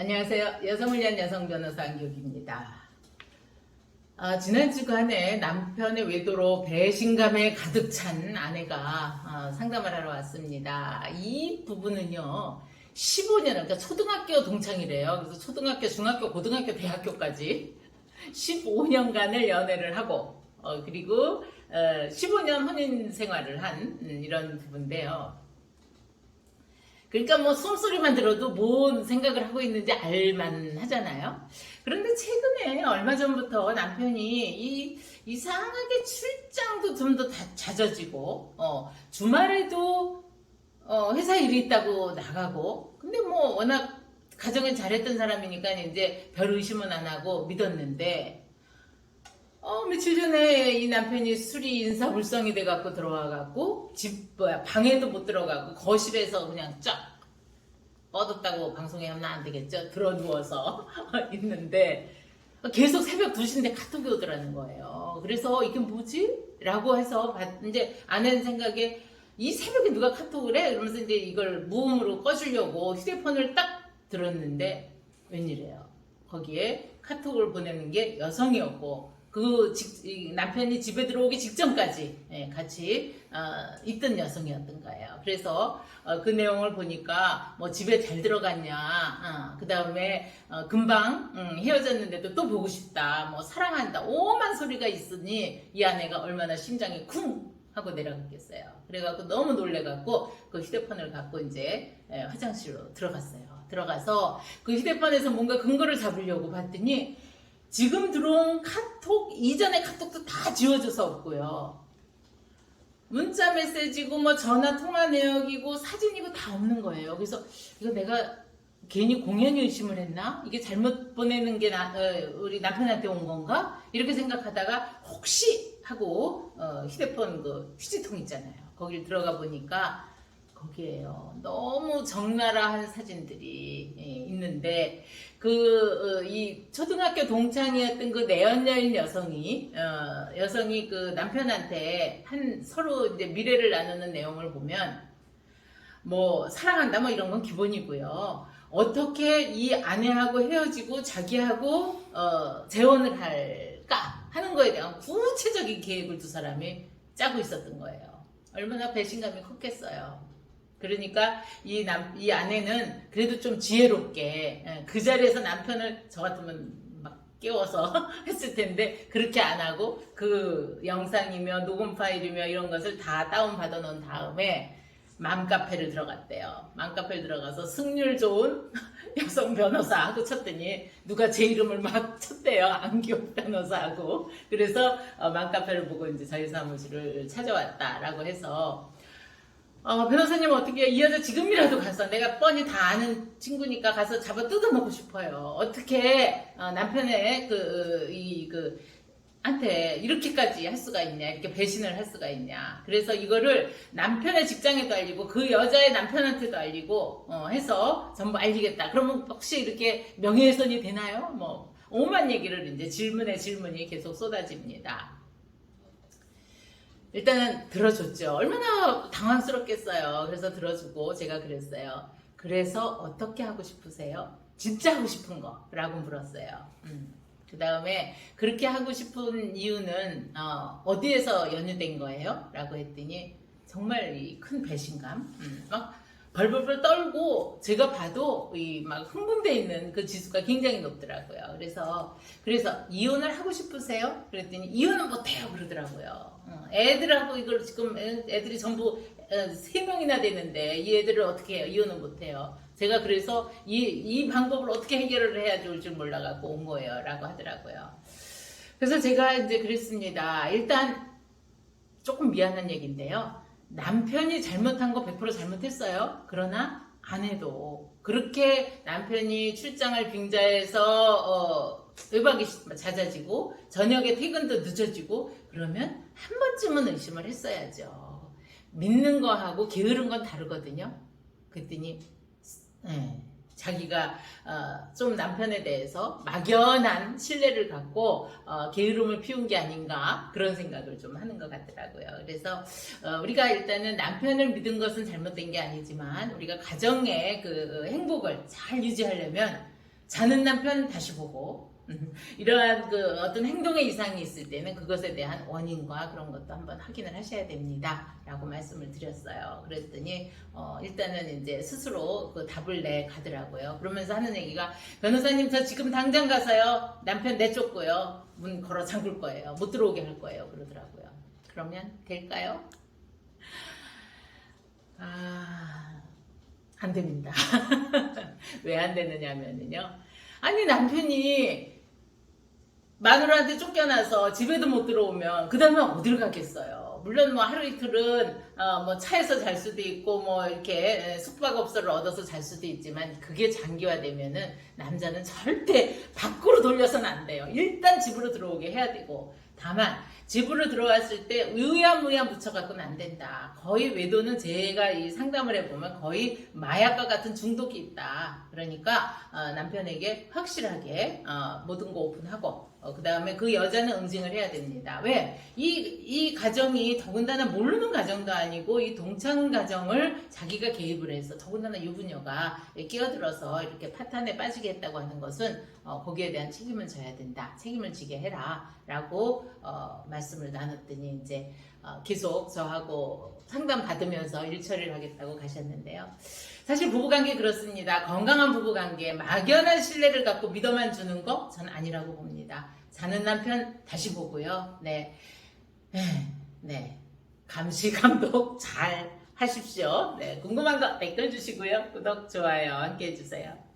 안녕하세요. 여성을 위한 여성 변호사 안교기입니다. 아, 지난 주간에 남편의 외도로 배신감에 가득 찬 아내가 아, 상담을 하러 왔습니다. 이 부분은요, 15년, 그러니까 초등학교 동창이래요. 그래서 초등학교, 중학교, 고등학교, 대학교까지 15년간을 연애를 하고, 어, 그리고 어, 15년 혼인 생활을 한 음, 이런 부분인데요. 그러니까 뭐 숨소리만 들어도 뭔 생각을 하고 있는지 알만 하잖아요. 그런데 최근에 얼마 전부터 남편이 이 이상하게 출장도 좀 더 잦아지고 어, 주말에도 어, 회사 일이 있다고 나가고 근데 뭐 워낙 가정을 잘했던 사람이니까 이제 별 의심은 안 하고 믿었는데 어, 며칠 전에 이 남편이 술이 인사불성이 돼갖고 들어와갖고, 집, 뭐야, 방에도 못 들어가고, 거실에서 그냥 쫙 뻗었다고 방송에 하면 안 되겠죠? 들어 누워서 있는데, 계속 새벽 2시인데 카톡이 오더라는 거예요. 그래서 이게 뭐지? 라고 해서, 봤- 이제 아내는 생각에, 이 새벽에 누가 카톡을 해? 그러면서 이제 이걸 무음으로 꺼주려고 휴대폰을 딱 들었는데, 웬일이에요. 거기에 카톡을 보내는 게 여성이었고 그 직- 이 남편이 집에 들어오기 직전까지 예, 같이 어, 있던 여성이었던 거예요. 그래서 어, 그 내용을 보니까 뭐 집에 잘 들어갔냐, 그 다음에 금방 음, 헤어졌는데도 또 보고 싶다, 뭐 사랑한다, 오만 소리가 있으니 이 아내가 얼마나 심장이 쿵 하고 내려갔겠어요. 그래갖고 너무 놀래갖고 그 휴대폰을 갖고 이제 예, 화장실로 들어갔어요. 들어가서 그 휴대폰에서 뭔가 근거를 잡으려고 봤더니 지금 들어온 카 톡 이전의 카톡도 다 지워져서 없고요. 문자 메시지고 뭐 전화 통화 내역이고 사진이고 다 없는 거예요. 그래서 이거 내가 괜히 공연 의심을 했나? 이게 잘못 보내는 게 나, 어, 우리 남편한테 온 건가? 이렇게 생각하다가 혹시 하고 어, 휴대폰 그 휴지통 있잖아요. 거길 들어가 보니까 거기에요. 너무 적나라한 사진들이 예, 있는데 그 이 초등학교 동창이었던 그 내연녀인 여성이 어, 여성이 그 남편한테 한 서로 이제 미래를 나누는 내용을 보면 뭐 사랑한다 뭐 이런 건 기본이고요. 어떻게 이 아내하고 헤어지고 자기하고 어, 재혼을 할까 하는 거에 대한 구체적인 계획을 두 사람이 짜고 있었던 거예요. 얼마나 배신감이 컸겠어요. 그러니까 이 남, 이 아내는 그래도 좀 지혜롭게 예, 그 자리에서 남편을 저 같으면 막 깨워서 했을 텐데 그렇게 안 하고 그 영상이며 녹음 파일이며 이런 것을 다 다운받아 놓은 다음에 맘카페를 들어갔대요. 맘카페를 들어가서 승률 좋은 여성 변호사하고 쳤더니 누가 제 이름을 막 쳤대요. 안기호 변호사하고. 그래서 어, 맘카페를 보고 이제 저희 사무실을 찾아왔다라고 해서 어, 변호사님 어떻게 이 여자 지금이라도 가서 내가 뻔히 다 아는 친구니까 가서 잡아 뜯어먹고 싶어요. 어떻게 어, 남편의 그 이 그 한테 이렇게까지 할 수가 있냐? 이렇게 배신을 할 수가 있냐? 그래서 이거를 남편의 직장에도 알리고 그 여자의 남편한테도 알리고 어, 해서 전부 알리겠다. 그러면 혹시 이렇게 명예훼손이 되나요? 뭐 오만 얘기를 이제 질문에 질문이 계속 쏟아집니다 일단은 들어줬죠. 얼마나 당황스럽겠어요. 그래서 들어주고 제가 그랬어요. 그래서 어떻게 하고 싶으세요? 진짜 하고 싶은 거? 라고 물었어요. 그 다음에 그렇게 하고 싶은 이유는 어, 디에서 연유된 거예요? 라고 했더니 정말 이큰 배신감. 음, 막 벌벌벌 떨고 제가 봐도 이 막 흥분돼 있는 그 지수가 굉장히 높더라고요. 그래서 그래서 이혼을 하고 싶으세요? 그랬더니 이혼은 못해요 그러더라고요. 어, 애들하고 이걸 지금 애- 애들이 전부 어, 세 명이나 되는데 이 애들을 어떻게 해요? 이혼은 못해요. 제가 그래서 이, 이 방법을 어떻게 해결을 해야 좋을 줄 몰라갖고 온 거예요. 라고 하더라고요. 그래서 제가 이제 그랬습니다. 일단 조금 미안한 얘기인데요. 남편이 잘못한 거 100% 잘못했어요. 그러나 아내도 그렇게 남편이 출장을 빙자해서 어, 외박이 잦아지고 저녁에 퇴근도 늦어지고 그러면 한 번쯤은 의심을 했어야죠. 믿는 거하고 게으른 건 다르거든요. 그랬더니 예, 자기가 어, 좀 남편에 대해서 막연한 신뢰를 갖고 어, 게으름을 피운 게 아닌가 그런 생각을 좀 하는 것 같더라고요. 그래서 어, 우리가 일단은 남편을 믿은 것은 잘못된 게 아니지만 우리가 가정의 그 행복을 잘 유지하려면 자는 남편 다시 보고 음, 이러한 그 어떤 행동의 이상이 있을 때는 그것에 대한 원인과 그런 것도 한번 확인을 하셔야 됩니다 라고 말씀을 드렸어요. 그랬더니 어, 일단은 이제 스스로 그 답을 내 가더라고요. 그러면서 하는 얘기가 변호사님 저 지금 당장 가서요 남편 내쫓고요 문 걸어 잠글 거예요 못 들어오게 할 거예요 그러더라고요. 그러면 될까요? 아, 안 됩니다. 왜 안 되느냐면요. 아니, 남편이 마누라한테 쫓겨나서 집에도 못 들어오면 그 다음에 어딜 가겠어요. 물론 뭐 하루 이틀은 어, 뭐 차에서 잘 수도 있고 뭐 이렇게 숙박업소를 얻어서 잘 수도 있지만 그게 장기화되면은 남자는 절대 밖으로 돌려서는 안 돼요. 일단 집으로 들어오게 해야 되고 다만 집으로 들어왔을 때 의아무야 붙여갖고는 안 된다. 거의 외도는 제가 이 상담을 해보면 거의 마약과 같은 중독이 있다. 그러니까 어, 남편에게 확실하게 어, 모든 거 오픈하고 그 다음에 그 여자는 응징을 해야 됩니다. 왜? 이, 이 가정이 더군다나 모르는 가정도 아니고 이 동창 가정을 자기가 개입을 해서 더군다나 유부녀가 끼어들어서 이렇게 파탄에 빠지게 했다고 하는 것은 어, 거기에 대한 책임을 져야 된다. 책임을 지게 해라. 라고 어, 말씀을 나눴더니 이제 어, 계속 저하고 상담 받으면서 일 처리를 하겠다고 가셨는데요. 사실 부부관계 그렇습니다. 건강한 부부관계, 막연한 신뢰를 갖고 믿어만 주는 거 저는 아니라고 봅니다. 자는 남편 다시 보고요. 네, 네, 네. 감시 감독 잘 하십시오. 네, 궁금한 거 댓글 주시고요. 구독, 좋아요 함께 해주세요.